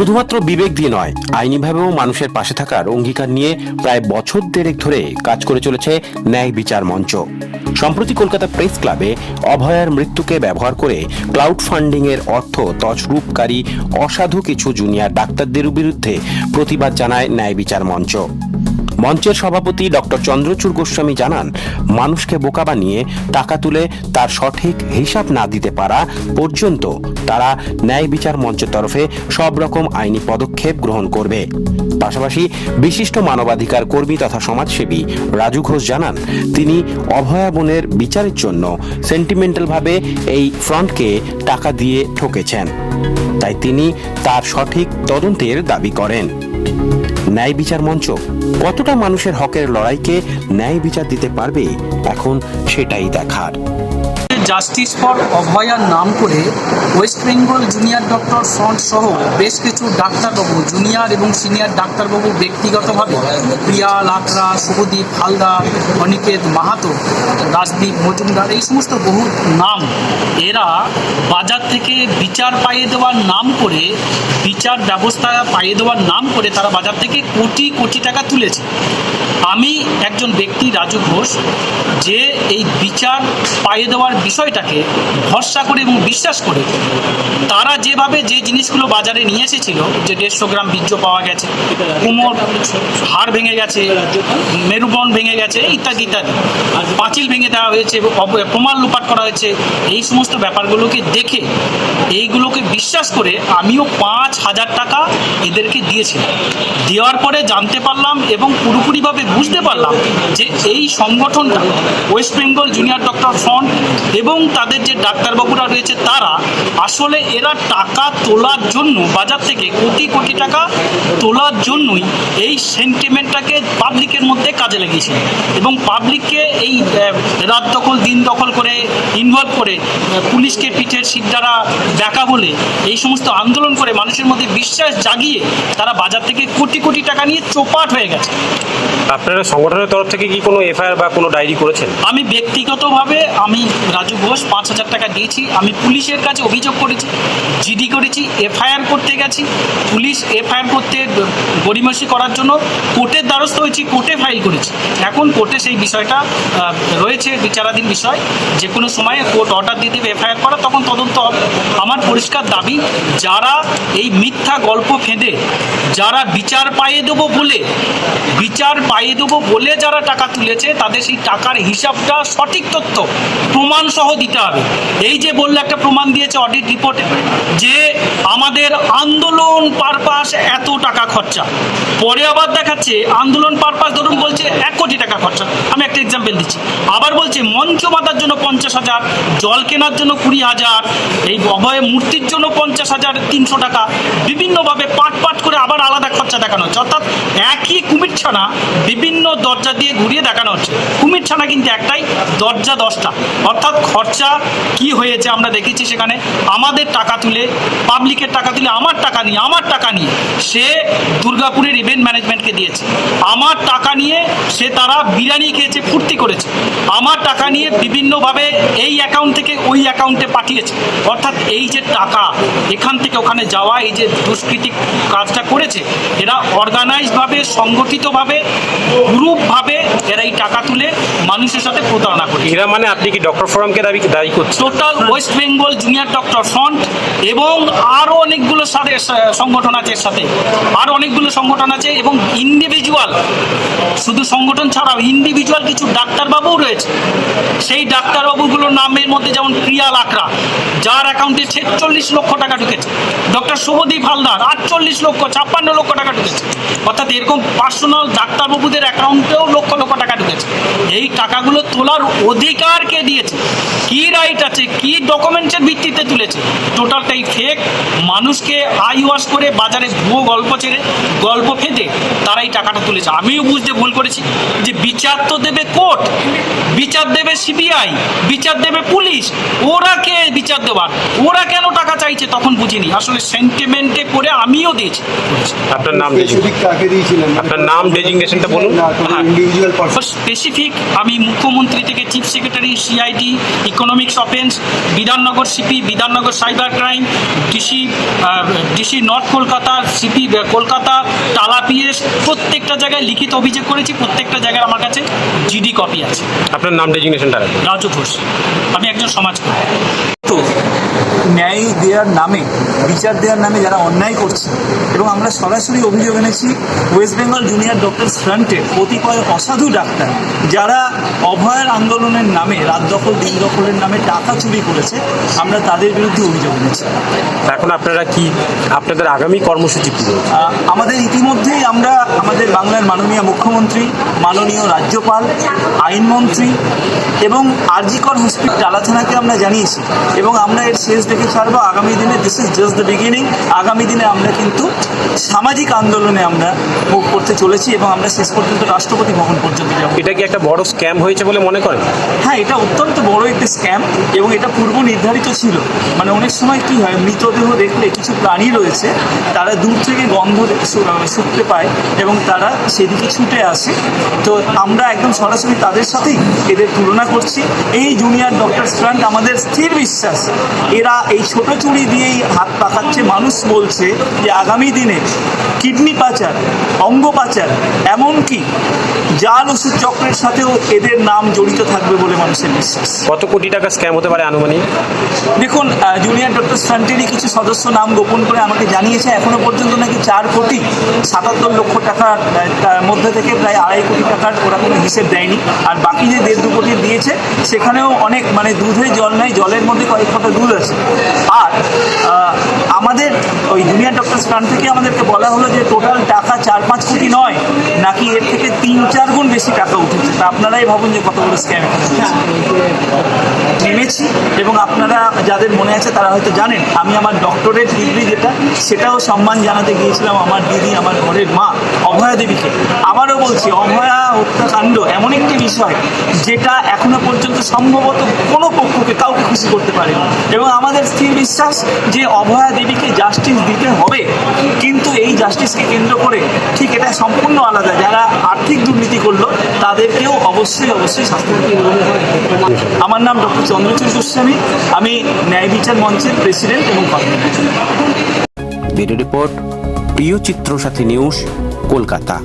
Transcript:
শুধুমাত্র বিবেক দিয়ে নয়, আইনিভাবেও মানুষের পাশে থাকার অঙ্গীকার নিয়ে প্রায় বছর দেড়েক ধরে কাজ করে চলেছে ন্যায় বিচার মঞ্চ। সম্প্রতি কলকাতা প্রেস ক্লাবে অভয়ার মৃত্যুকে ব্যবহার করে ক্লাউড ফান্ডিং এর অর্থ তছরূপকারী অসাধু কিছু জুনিয়র ডাক্তারদের বিরুদ্ধে প্রতিবাদ জানায় ন্যায় বিচার মঞ্চ। মঞ্চের সভাপতি ডক্টর চন্দ্রচূড় গোস্বামী জানান, মানুষকে বোকা বানিয়ে টাকা তুলে তার সঠিক হিসাব না দিতে পারা পর্যন্ত তারা ন্যায় বিচার মঞ্চের তরফে সব রকম আইনি পদক্ষেপ গ্রহণ করবে। পাশাপাশি বিশিষ্ট মানবাধিকার কর্মী তথা সমাজসেবী রাজু ঘোষ জানান, তিনি অভয়া বোনের বিচারের জন্য সেন্টিমেন্টালভাবে এই ফ্রন্টকে টাকা দিয়ে ঠকেছেন। তাই তিনি তার সঠিক তদন্তের দাবি করেন। ন্যায় বিচার মঞ্চ কতটা মানুষের হকের লড়াইকে ন্যায় বিচার দিতে পারবে এখন সেটাই দেখার। জাস্টিস ফর অভয়ার নাম করে West Bengal junior doctor front সহ বেশ কিছু ডাক্তারবাবু, জুনিয়র এবং সিনিয়র ডাক্তারবাবু ব্যক্তিগতভাবে প্রিয়া, লাকড়া, শুভদীপ হালদার, অনিকেত মাহাতো, রাজদীপ মজুমদার, এই সমস্ত বহু নাম, এরা বাজার থেকে বিচার পাইয়ে দেওয়ার নাম করে, বিচার ব্যবস্থা পাইয়ে দেওয়ার নাম করে তারা বাজার থেকে কোটি কোটি টাকা তুলেছে। আমি একজন ব্যক্তি, রাজু ঘোষ, যে এই বিচার পাইয়ে দেওয়ার বিষয়টাকে ভরসা করে এবং বিশ্বাস করে তারা যেভাবে যে জিনিসগুলো বাজারে নিয়ে এসেছিল, যে দেড়শো গ্রাম বীর্য পাওয়া গেছে, কুমোর হাড় ভেঙে গেছে মেরুবন ভেঙে গেছে, ইত্যাদি ইত্যাদি। পাঁচিল ভেঙে দেওয়া হয়েছে প্রমাণ লোপাট করা হয়েছে, এই সমস্ত ব্যাপারগুলোকে দেখে, এইগুলোকে বিশ্বাস করে আমিও পাঁচ হাজার টাকা এদেরকে দিয়েছিলাম। দেওয়ার পরে জানতে পারলাম এবং পুরোপুরিভাবে বুঝতে পারলাম যে এই সংগঠনটা West Bengal junior doctor front এবং তাদের যে ডাক্তারবাবুরা রয়েছে তারা আসলে এরা টাকা তোলার জন্য বাজার থেকে কোটি কোটি টাকা তোলার জন্যই এই সেন্টিমেন্টটাকে পাবলিকের মধ্যে কাজে লাগিয়েছিল এবং পাবলিককে এই রাত দখল দিন দখল করে ইনভলভ করে পুলিশকে পিঠের সিদ্ধারা দেখা বলে এই সমস্ত আন্দোলন করে মানুষের মধ্যে বিশ্বাস জাগিয়ে তারা বাজার থেকে কোটি কোটি টাকা নিয়ে চোপাট হয়ে গেছে। আপনারা সংগঠনের তরফ থেকে কি কোনো এফআইআর বা কোনো ডায়েরি করেছেন? আমি ব্যক্তিগতভাবে আমি রাজু ঘোষ পাঁচ হাজার টাকা দিয়েছি। আমি পুলিশের কাছে অভিযোগ করেছি, জিডি করেছি, এফআইআর করতে গেছি। পুলিশ এফআইআর করতে গড়িমসি করার জন্য কোর্টের দ্বারস্থ হয়েছি, কোর্টে ফাইল করেছি। এখন কোর্টে সেই বিষয়টা রয়েছে বিচারাধীন বিষয়। যে কোনো সময়ে কোর্ট অর্ডার দিয়ে দেবে, এফআইআর করা, তখন তদন্ত হবে। আমার পরিষ্কার দাবি, যারা এই মিথ্যা গল্প ফেঁদে, যারা বিচার পাইয়ে দেবো বলে, বিচার পাইয়ে দেবো বলে যারা টাকা তুলেছে, তাদের সেই টাকার হিসাবটা সঠিক তথ্য, প্রমাণ সহ দিতে হবে। এই যে বললে একটা প্রমাণ দিয়েছে অডিট রিপোর্টে যে আমাদের আন্দোলন পারপাস এত টাকা খরচা। পরে আবার দেখাচ্ছে, আন্দোলন পারপাস ধরুন বলছে এক কোটি টাকা খরচা। আমি একটা এক্সাম্পল দিচ্ছি। আবার বলছে মঞ্চ বাঁধার জন্য পঞ্চাশ হাজার, জল কেনার জন্য কুড়ি হাজার, এই অভয় মূর্তির জন্য পঞ্চাশ হাজার তিনশো টাকা, বিভিন্নভাবে পাট করে আবার আলাদা খরচা দেখানো হচ্ছে। অর্থাৎ একই কুমির ছানা বিভিন্ন দরজা দিয়ে ঘুরিয়ে দেখানো হচ্ছে। কুমির ছানা কিন্তু একটাই, দরজা দশটা। অর্থাৎ খরচা কি হয়েছে আমরা দেখেছি সেখানে। আমাদের টাকা তুলে, পাবলিকের টাকা তুলে, আমার টাকা নিয়ে, আমার টাকা নিয়ে সে দুর্গাপুরের ইভেন্ট ম্যানেজমেন্টকে দিয়েছে। আমার টাকা নিয়ে সে তারা বিরিয়ানি খেয়েছে, ফুর্তি করেছে। আমার টাকা নিয়ে বিভিন্নভাবে এই অ্যাকাউন্ট থেকে ওই অ্যাকাউন্টে পাঠিয়েছে। অর্থাৎ এই যে টাকা, এখান থেকে ওখানে যাওয়া, এই যে দুষ্কৃতিক কাজটা করেছে এরা অর্গানাইজভাবে সংগঠিতভাবে গ্রুপভাবে এরা এই টাকা তুলে মানুষের সাথে প্রতারণা করে এরা মানে আপনি কি ডক্টর ফোরামকে দাবি দায়ী করছেন? Total West Bengal junior doctor front এবং আরও অনেকগুলো সাথে সংগঠন আছে এর সাথে। আরও অনেকগুলো সংগঠন আছে এবং ইন্ডিভিজুয়াল শুধু সংগঠন ছাড়াও ইন্ডিভিজুয়াল কিছু ডাক্তারবাবুও রয়েছে। সেই ডাক্তারবাবুগুলোর নামের মধ্যে যেমন প্রিয়া লাকড়া, যার অ্যাকাউন্টে ছেচল্লিশ লক্ষ টাকা ঢুকেছে। ডক্টর শুভদীপ হালদার, আটচল্লিশ লক্ষ, ছাপ্পান্ন লক্ষ টাকা ঢুকেছে। অর্থাৎ এরকম পার্সোনাল ডাক্তারবাবুদের অ্যাকাউন্টেও লক্ষ লক্ষ টাকা ঢুকেছে। এই টাকাগুলো তোলার অধিকার কে দিয়েছে? কি রাইট আছে? কি ডকুমেন্টসের ভিত্তিতে তুলেছে? টোটালটাই ফেক মানুষকে আই ওয়াশ করে বাজারে ভুয়ো গল্প ছেড়ে, গল্প ফেঁদে তারা এই টাকাটা তুলেছে। আমিও বুঝতে ভুল করেছি যে বিচার তো দেবে কোর্ট বিচার দেবে সিবিআই বিচার দেবে পুলিশ ওরা কে বিচার দেওয়ার? ওরা কেন টাকা চাইছে তখন বুঝিনি। আসলে সেন্টিমেন্টে করে আমিও দিয়েছি আপনার নাম স্পেসিফিক কাকে আপনার নাম designation-টা বলুন। না কোনো হ্যাঁ। স্পেসিফিক আমি মুখ্যমন্ত্রী থেকে chief secretary CID economics offence Bidhannagar CP Bidhannagar cyber crime DC DC north Kolkata CP Kolkata Tala PS প্রত্যেকটা জায়গায় লিখিত অভিযোগ করেছি। প্রত্যেকটা জায়গায় আমার কাছে জিডি কপি আছে। আপনার নাম ডেজিগনেশনটা রাজু ঘোষ। আমি একজন সমাজকর্মী। তো ন্যায় দেওয়ার নামে বিচার দেওয়ার নামে যারা অন্যায় করছে এবং আমরা সরাসরি অভিযোগ এনেছি ওয়েস্ট বেঙ্গল জুনিয়র ডক্টরস ফ্রন্টের কতিপয় অসাধু ডাক্তার যারা অভয়ের আন্দোলনের নামে রাত দখল দিন দখলের নামে টাকা চুরি করেছে আমরা তাদের বিরুদ্ধে অভিযোগ এনেছি। এখন আপনারা কি আপনাদের আগামী কর্মসূচি কী আমাদের ইতিমধ্যেই আমরা আমাদের বাংলার মাননীয় মুখ্যমন্ত্রী মাননীয় রাজ্যপাল আইনমন্ত্রী এবং আরজিকর হসপিটাল টালা থানাকে আমরা জানিয়েছি এবং আমরা এর শেষ দেখে ছাড়বো। আগামী দিনে this is just the beginning আগামী দিনে আমরা কিন্তু সামাজিক আন্দোলনে আমরা মুখ করতে চলেছি এবং আমরা শেষ পর্যন্ত রাষ্ট্রপতি ভবন পর্যন্ত যাব। এটা কি একটা বড় স্ক্যাম হয়েছে বলে মনে করেন? হ্যাঁ এটা অত্যন্ত বড় একটি স্ক্যাম এবং এটা পূর্ব নির্ধারিত ছিল। মানে অনেক সময় কি হয় মৃতদেহ দেখলে কিছু প্রাণী রয়েছে তারা দূর থেকে গন্ধ শুকতে পায় এবং তারা সেদিকে ছুটে আসে। তো আমরা একদম সরাসরি তাদের সাথেই এদের তুলনা করছি। এই জুনিয়র ডক্টর ফ্রান্ট আমাদের স্থির বিশ্বাস এরা এই ছোট চুড়ি দিয়েই হাত পাকাচ্ছে মানুষ বলছে যে আগামী দিনে কিডনি পাচার অঙ্গ পাচার এমনকি জাল ওষুধ চক্রের সাথেও এদের নাম জড়িত থাকবে বলে মানুষের বিশ্বাস। কত কোটি টাকা স্ক্যাম হতে পারে আনুমানিক? দেখুন জুনিয়র ডক্টর ফ্রান্টেরই কিছু সদস্য নাম গোপন করে আমাকে জানিয়েছে এখনও পর্যন্ত নাকি চার কোটি সাতাত্তর লক্ষ টাকার তার মধ্যে থেকে প্রায় আড়াই কোটি টাকার ওরা কোনো হিসেব দেয়নি। আর বাকি যে দেড় দু কোটি দিয়েছে সেখানেও অনেক মানে দুধে জল নাই জলের মধ্যে কয়েক ফোঁটা দুধ আছে। আর আমাদের ওই জুনিয়র ডক্টর ফ্রান্ট থেকে আমাদেরকে বলা হলো যে টোটাল টাকা চার পাঁচ কোটি নয়, নাকি এর থেকে তিন চার গুণ বেশি টাকা উঠেছে। তা আপনারাই ভাবুন যে কত বড় স্ক্যাম নেমেছি, এবং আপনারা যাদের মনে আছে তারা হয়তো জানেন, আমি আমার ডক্টরেট ডিগ্রি যেটা, সেটাও সম্মান জানাতে গিয়েছিলাম আমার দিদি, আমার ঘরের মা, অভয়া দেবীকে। আবারও বলছি, অভয়া হত্যাকাণ্ড এমন একটি বিষয়, যেটা এখনও পর্যন্ত সম্ভবত কোনো পক্ষকে কাউকে খুশি করতে পারেনি। এবং আমাদের স্থির বিশ্বাস যে অভয়া দেবীকে জাস্টিস দিতে হবে। কিন্তু এই জাস্টিসকে কেন্দ্র করে ঠিক এটা সম্পূর্ণ আলাদা। যারা আর্থিক দুর্নীতি করল, তাদেরকেও অবশ্যই অবশ্যই শাস্তি আমার নাম ডক্টর চন্দ্রচূড় গোস্বামী। আমি ন্যায় বিচার মঞ্চের প্রেসিডেন্ট এবং রিপোর্ট, প্রিয় চিত্র সাথী নিউজ, কলকাতা।